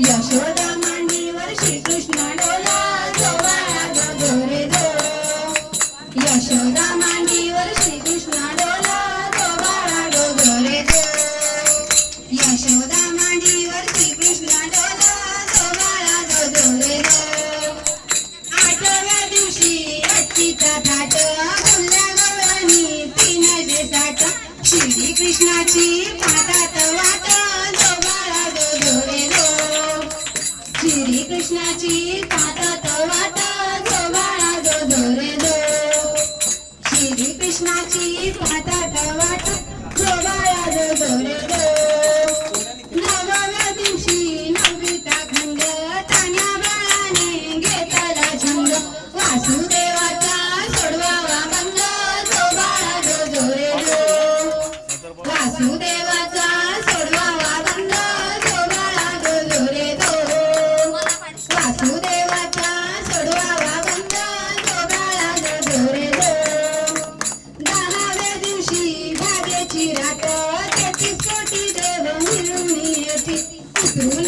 यशोदा मांडीवर श्रीकृष्ण डोला कृष्णाची हातात वाट Ay,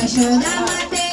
場所だまて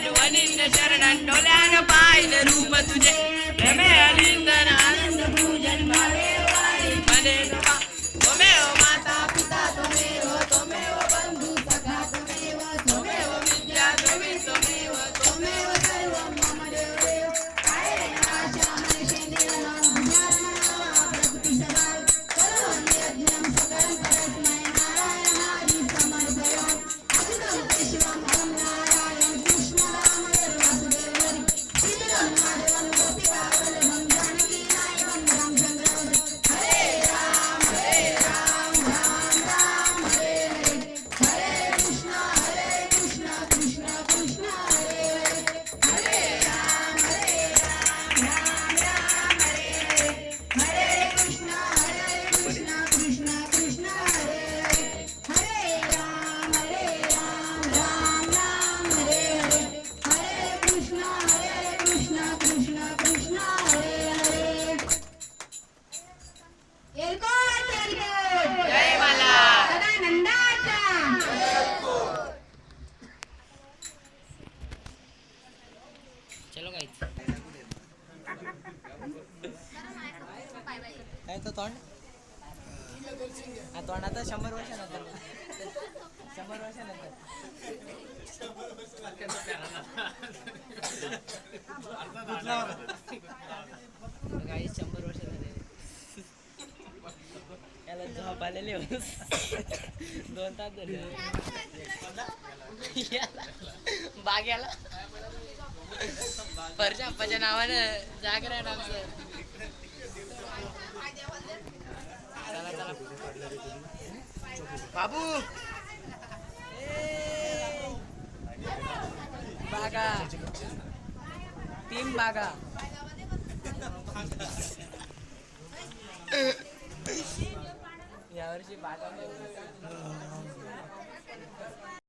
शरण डोल्यान पाहिलं रूप तुझे रमे अलिंदना काय तो तोंड? हा तोंड आता शंभर वर्षानंतर. शंभर वर्षानंतर. काही शंभर वर्षानंतर. याला झोप आलेली दोन तास झाले. बाग याला. परच्या अप्पाच्या नावानं जागरण आमचं चला चला बाबू! बागा. तीन बागा. यावर्षी बागा.